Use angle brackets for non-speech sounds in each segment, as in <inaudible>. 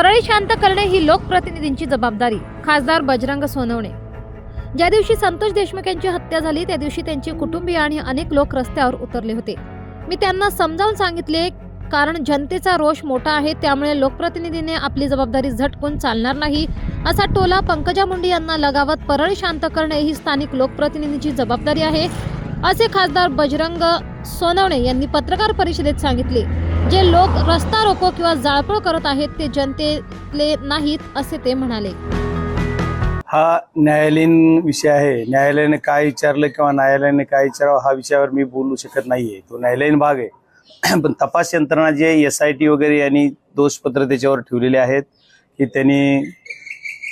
परळी शांत करणे ही लोकप्रतिनिधींची जबाबदारी खासदार बजरंग सोनवणे. ज्या दिवशी संतोष देशमुख यांची हत्या झाली त्या दिवशी त्यांची कुटुंबीय आणि अनेक लोक रस्त्यावर उतरले होते. मी त्यांना समजावून सांगितले कारण जनतेचा रोष मोठा आहे त्यामुळे लोकप्रतिनिधीने आपली जबाबदारी झटकून चालणार नाही असा टोला पंकजा मुंडे यांना लगावत परळी शांत करणे ही स्थानिक लोकप्रतिनिधीची जबाबदारी आहे असे खासदार बजरंग सोनवणे यांनी पत्रकार परिषदेत सांगितले. जे लोक रस्ता रोको किंवा जाळपोळ करत आहेत ते जनतेतले नाहीत असे ते म्हणाले. हा न्यायालयीन विषय आहे. न्यायालयाने काय विचारलं किंवा न्यायालयाने काय विचारावं हा विषयावर मी बोलू शकत नाहीये. तो न्यायालयीन भाग आहे. <clears throat> पण तपास यंत्रणा जे एस आय टी वगैरे यांनी दोषपत्र त्याच्यावर ठेवलेले आहेत की त्यांनी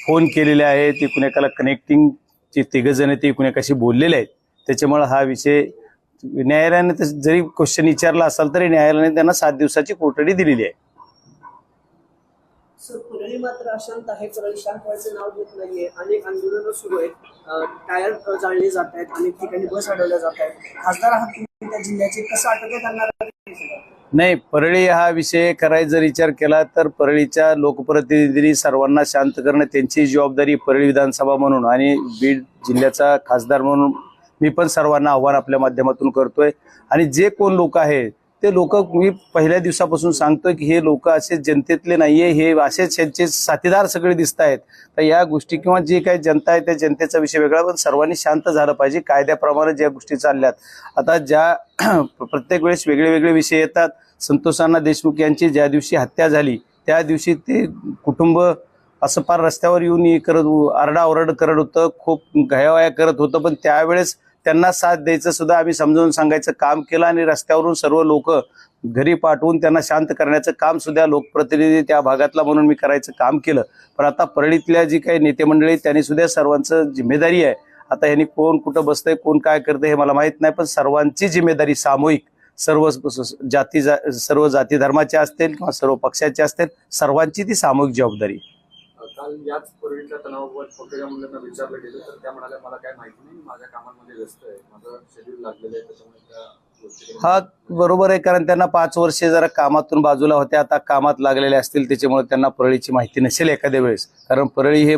फोन केलेले आहेत ते कुणाकाला कनेक्टिंग जे तिघ जण ते कुणाकाशी बोललेले आहेत. त्याच्यामुळे हा विषय न्यायालयाने जरी क्वेश्चन विचारला असाल तरी न्यायालयाने त्यांना सात दिवसाची कोठडी दिलेली आहे. सर परळी मात्र अशांत आहे परळी शांत व्हायचं नाव घेत नाहीये. अनेक आंदोलनं सुरू आहेत. अं, टायर अं, जाळले जात आहेत. अनेक ठिकाणी बस अडवल्या जात आहेत. खासदार आहात तुम्ही त्या जिल्ह्याचे कसं आटोक्यात आणणार नाही परळी हा विषय करायचा जर विचार केला तर परळीच्या लोकप्रतिनिधींनी सर्वांना शांत करणं त्यांची जबाबदारी परळी विधानसभा म्हणून आणि बीड जिल्ह्याचा खासदार म्हणून मी पण सर्वांना आव्हान आपल्या माध्यमातून करतोय. आणि जे कोण लोक आहे ते लोक मी पहिल्या दिवसापासून सांगतोय की हे लोक असे जनतेतले नाहीये हे असेच त्यांचे साथीदार सगळे दिसत आहेत. तर या गोष्टी किंवा जे काही जनता आहे त्या जनतेचा विषय वेगळा पण सर्वांनी शांत झालं पाहिजे. कायद्याप्रमाणे ज्या गोष्टी चालल्यात. आता ज्या <clears throat> प्रत्येक वेळेस वेगळे वेगळे विषय येतात. संतोषांना देशमुख यांची ज्या दिवशी हत्या झाली त्या दिवशी ते कुटुंब असं फार रस्त्यावर येऊन करत आरडाओरड करत होतं. खूप घयावया करत होतं. पण त्यावेळेस त्यांना साथ द्यायचं सुद्धा आम्ही समजावून सांगायचं काम केलं आणि रस्त्यावरून सर्व लोक घरी पाठवून त्यांना शांत करण्याचं काम सुद्धा लोकप्रतिनिधी त्या भागातला म्हणून मी करायचं काम केलं पण आता परळीतल्या जी काही नेते मंडळी त्यांनी सुद्धा सर्वांचं जिम्मेदारी आहे आता ह्यांनी कोण कुठं बसतंय कोण काय करतंय हे मला माहीत नाही पण सर्वांची जिम्मेदारी सामूहिक सर्व जाती जा- सर्व जाती धर्माचे असतील किंवा सर्व पक्षाचे असतील सर्वांची ती सामूहिक जबाबदारी आहे. काल याच पूर्वीच्या तणावावर पंकजा मुलांना विचारलं गेलं तर त्या म्हणाल्या मला काय माहिती नाही माझ्या कामांमध्ये व्यस्त आहे माझं शेड्यूल लागलेलं आहे त्याच्यामुळे त्या हा बरोबर आहे कारण त्यांना पाच वर्षे जरा कामातून बाजूला होत्या आता कामात लागलेले असतील त्याच्यामुळे त्यांना परळीची माहिती नसेल एखाद्या वेळेस. कारण परळी हे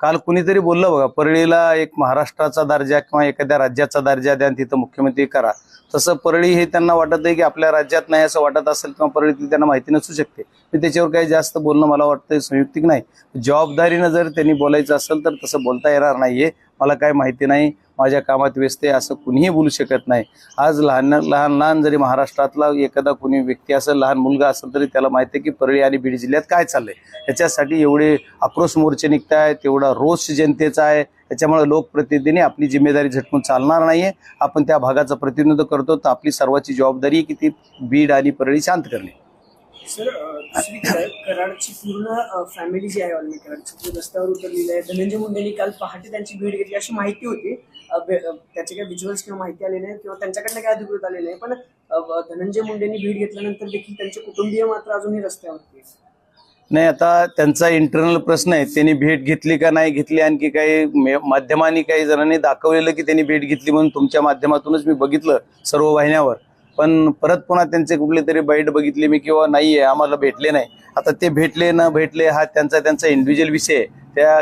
काल कुणीतरी बोललं बघा परळीला एक महाराष्ट्राचा दर्जा किंवा एखाद्या राज्याचा दर्जा द्या आणि तिथं मुख्यमंत्री करा. तसं परळी हे त्यांना वाटत आहे की आपल्या राज्यात नाही असं वाटत असेल किंवा परळीतली त्यांना माहिती नसू शकते. मी त्याच्यावर काही जास्त बोलणं मला वाटतं संयुक्तिक नाही. जबाबदारीनं जर त्यांनी बोलायचं असेल तर तसं बोलता येणार नाहीये. मला काय माहिती नाही. माझ्या कामात व्यस्त आहे असं कुणीही बोलू शकत नाही. आज लहान लहान लहान जरी महाराष्ट्रातला एखादा कोणी व्यक्ती असं लहान मुलगा असेल तरी त्याला माहिती आहे की परळी आणि बीड जिल्ह्यात काय चाललंय. याच्यासाठी एवढे आक्रोश मोर्चे निघत आहेत एवढा रोष जनतेचा आहे. त्याच्यामुळे लोकप्रतिनिधीने आपली जिम्मेदारी झटकून चालणार नाही आहे आपण त्या भागाचं प्रतिनिधित्व करतो तर आपली सर्वांची जबाबदारी आहे की ती बीड आणि परळी शांत करणे. सर दुसरी कराडची पूर्ण फॅमिली जी आहे ऑलमी कराडची रस्त्यावर उतरलेली आहे धनंजय मुंडेंनी काल पहाटे त्यांची भेट घेतली अशी माहिती होती. त्याचे काही व्हिज्युअल्स किंवा माहिती आले नाही किंवा त्यांच्याकडनं काही अधिकृत आले नाही पण धनंजय मुंडेंनी भेट घेतल्यानंतर देखील त्यांचे कुटुंबीय मात्र अजूनही रस्त्यावरती नाही आता त्यांचा इंटरनल प्रश्न आहे त्यांनी भेट घेतली का नाही घेतली आणखी काही माध्यमांनी काही जणांनी दाखवलेलं की त्यांनी भेट घेतली म्हणून तुमच्या माध्यमातूनच मी बघितलं सर्व वाहिन्यावर. पण परत पुन्हा त्यांचे कुठले तरी बाईट बघितले मी किंवा नाही आहे आम्हाला भेटले नाही. आता ते भेटले न भेटले हा त्यांचा त्यांचा इंडिव्हिज्युअल विषय आहे. त्या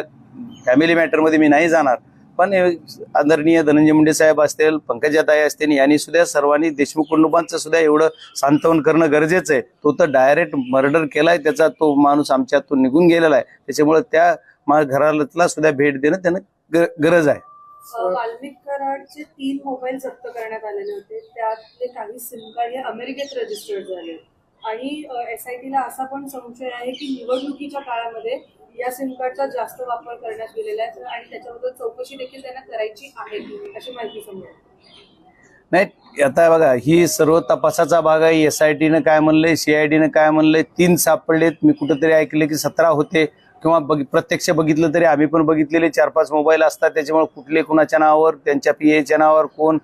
फॅमिली मॅटरमध्ये मी नाही जाणार. पण आदरणीय धनंजय मुंडे साहेब असतील पंकजाताई असतील यांनी सुद्धा सर्वांनी देशमुख कुटुंबांचं सुद्धा एवढं सांत्वन करणं गरजेचं आहे. तो तर डायरेक्ट मर्डर केलाय त्याचा तो माणूस आमच्यातून निघून गेलेला आहे. त्याच्यामुळे त्या मा- घराला सुद्धा भेट देणं त्यांना ग- गरज आहे. वाल्मिक कराडचे तीन मोबाईल जप्त करण्यात आलेले होते. त्यातले काही सिम कार्ड हे अमेरिकेत रजिस्टर्ड झाले. आणि एस आय टीला असा पण संशय आहे की निवडणुकीच्या काळामध्ये या सिम कार्डचा जास्त वापर करण्यात गेलेला आहे आणि त्याच्याबद्दल चौकशी देखील त्यांना करायची आहे अशी माहिती समजा नाही आता बघा ही सर्व तपासाचा भाग आहे. एस आय टीनं काय म्हणलंय सीआयडीनं काय म्हणलंय तीन सापडलेत. मी कुठंतरी ऐकले की सतरा होते. किंवा बघ प्रत्यक्ष बघितलं तरी आम्ही पण बघितलेले चार पाच मोबाईल असतात. त्याच्यामुळे कुठले कुणाच्या नावावर त्यांच्या पी एच्या नावावर कोण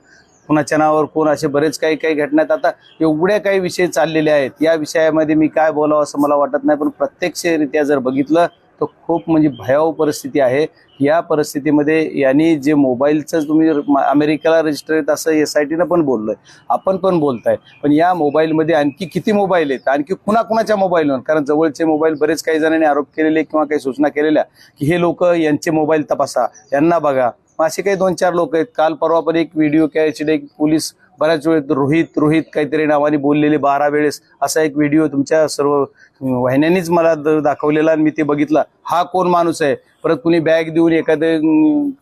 कुणाच्या नावावर कोण असे बरेच काही काही घटनात आता एवढ्या काही विषय चाललेले आहेत. या विषयामध्ये मी काय बोलावं असं मला वाटत नाही पण प्रत्यक्षरित्या जर बघितलं तर खूप म्हणजे भयावह परिस्थिती आहे. या परिस्थितीमध्ये यांनी जे मोबाईलचं तुम्ही अमेरिकेला रजिस्टर आहेत असं एस आय टीनं पण बोललो आहे आपण पण बोलताय. पण या मोबाईलमध्ये आणखी किती मोबाईल आहेत? आणखी कुणाकुणाच्या मोबाईलवर कारण जवळचे मोबाईल बरेच काही जणांनी आरोप केलेले किंवा काही सूचना केलेल्या की हे लोक यांचे मोबाईल तपासा यांना बघा. असे काही दोन चार लोक आहेत. काल परवा पण एक व्हिडिओ कॅचड एक पोलीस बऱ्याच वेळेत रोहित रोहित काहीतरी नावाने बोललेले बारा वेळेस. असा एक व्हिडिओ तुमच्या सर्व वाहिन्यांनीच मला दाखवलेला आणि मी ते बघितला. हा कोण माणूस आहे? परत कुणी बॅग देऊन एखादं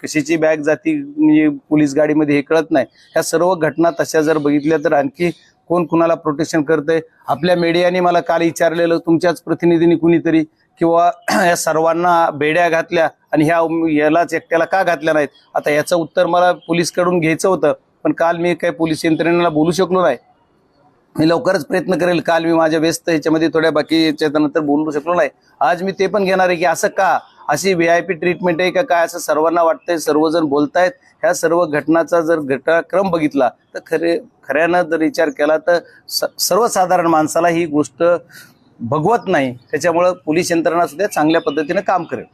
कशीची कशाची बॅग जाती म्हणजे पोलीस गाडीमध्ये हे कळत नाही. ह्या सर्व घटना तशा जर बघितल्या तर आणखी कोण कुणाला प्रोटेक्शन करतंय? आपल्या मीडियाने मला काल विचारलेलं तुमच्याच प्रतिनिधींनी कुणीतरी? किंवा <clears throat> या सर्वांना बेड्या घातल्या आणि ह्या यालाच एकट्याला का घातल्या नाहीत? आता याचं उत्तर मला पोलीसकडून घ्यायचं होतं पण काल मी काही पोलीस यंत्रणेला बोलू शकलो नाही. मी लवकरच प्रयत्न करेल काल मी माझ्या व्यस्त ह्याच्यामध्ये थोड्या बाकी नंतर बोलू शकलो नाही. आज मी ते पण घेणार आहे की असं का? अशी व्ही आय पी ट्रीटमेंट आहे का? काय असं सर्वांना वाटतंय सर्वजण बोलतायत? ह्या सर्व घटनाचा जर घटनाक्रम बघितला तर खरे खऱ्यानं जर विचार केला तर स- सर्वसाधारण माणसाला ही गोष्ट भगवत नाही त्याच्यामुळं पोलीस यंत्रणा सुद्धा चांगल्या पद्धतीने काम करेल.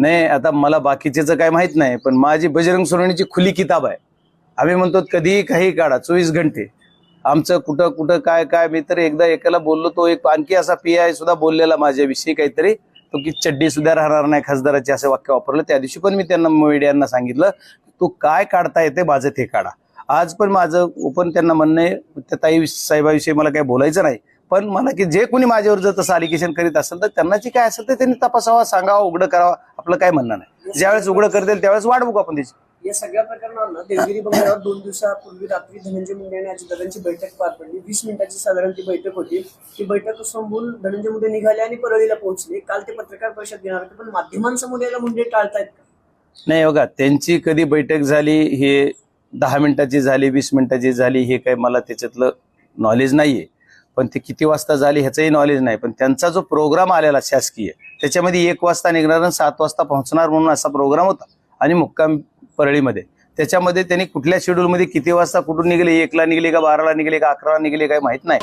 नाही आता मला बाकीचेच काय माहीत नाही पण माझी बजरंग सोनवणीची खुली किताब आहे. आम्ही म्हणतो कधीही काही काढा चोवीस घंटे. आमचं कुठं कुठं काय काय मी तर एकदा एकाला बोललो तो एक आणखी असा पी आय सुद्धा बोललेला माझ्याविषयी काहीतरी. तो की चड्डी सुद्धा राहणार नाही खासदाराचे असं वाक्य वापरलं. त्या दिवशी पण मी त्यांना मीडियांना सांगितलं तू काय काढता येते माझं ते काढा. आज पण माझं ओपन त्यांना म्हणणं आहे त्या ताई साहेबाविषयी मला काही बोलायचं नाही. पण मला की जे कोणी माझ्यावर जर तसं अलिगेशन करीत असेल तर त्यांना जे काय असेल तर त्यांनी तपासावा सांगावा उघडं करावा. आपलं काय म्हणणं नाही. ज्यावेळेस उघडं करतील त्यावेळेस वाट बघू आपण त्याची. या सगळ्या प्रकरणांना देवगिरी बंगल्यावर दोन दिवसापूर्वी रात्री धनंजय मुंडे आणि अजितदादांची बैठक पार पडली. वीस मिनिटाची साधारण ती बैठक होती. ती बैठक संपवून धनंजय मुंडे निघाले आणि परळीला पोहोचले. काल ते पत्रकार परिषद घेणार होते पण माध्यमांसमोर यायला मुंडे टाळतायत का? नाही हो बघा त्यांची कधी बैठक झाली हे दहा मिनिटाची झाली वीस मिनिटाची झाली हे काही मला त्याच्यातलं नॉलेज नाहीये. पण ते किती वाजता झाली ह्याचंही नॉलेज नाही. पण त्यांचा जो प्रोग्राम आलेला शासकीय त्याच्यामध्ये एक वाजता निघणार आणि सात वाजता पोहोचणार म्हणून असा प्रोग्राम होता. आणि मुक्काम परळीमध्ये. त्याच्यामध्ये त्यांनी कुठल्या शेड्यूलमध्ये किती वाजता कुठून निघले? एकला निघले का बाराला निघले का अकराला निघले काय माहीत नाही.